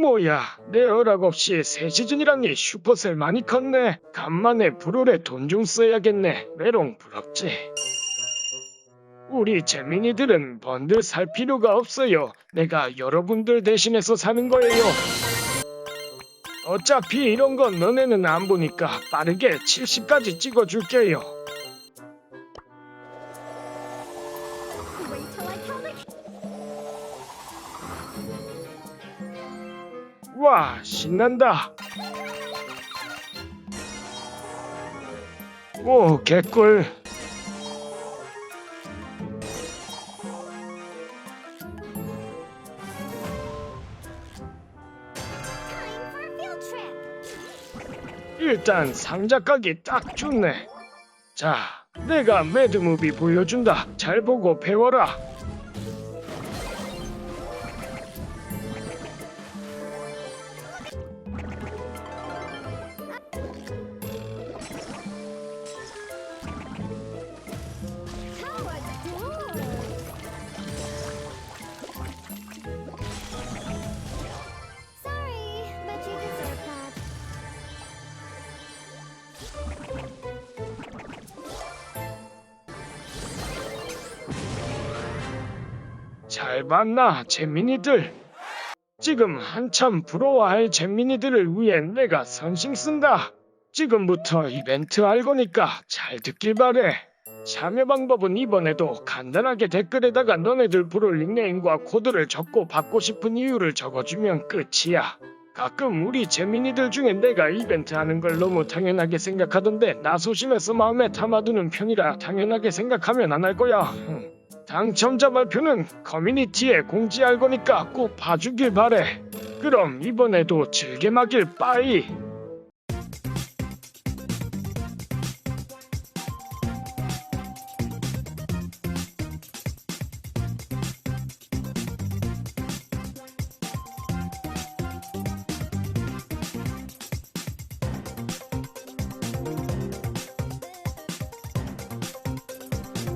뭐야, 내 허락 없이 새 시즌이라니 슈퍼셀 많이 컸네. 간만에 브롤에 돈 좀 써야겠네. 메롱 부럽지. 우리 재민이들은 번들 살 필요가 없어요. 내가 여러분들 대신해서 사는 거예요. 어차피 이런 건 너네는 안 보니까 빠르게 70까지 찍어줄게요. 와, 신난다. 오, 개꿀. 일단 상자 가기 딱 좋네. 자, 내가 매드무비 보여준다. 잘 보고 배워라. 잘 봤나, 재민이들? 지금 한참 부러워할 재민이들을 위해 내가 선심 쓴다. 지금부터 이벤트 할 거니까 잘 듣길 바래. 참여 방법은 이번에도 간단하게 댓글에다가 너네들 부를 닉네임과 코드를 적고 받고 싶은 이유를 적어주면 끝이야. 가끔 우리 재민이들 중에 내가 이벤트 하는 걸 너무 당연하게 생각하던데 나 소심해서 마음에 담아두는 편이라 당연하게 생각하면 안 할 거야. 흠. 당첨자 발표는 커뮤니티에 공지할 거니까 꼭 봐주길 바래. 그럼 이번에도 즐겜하길 빠이.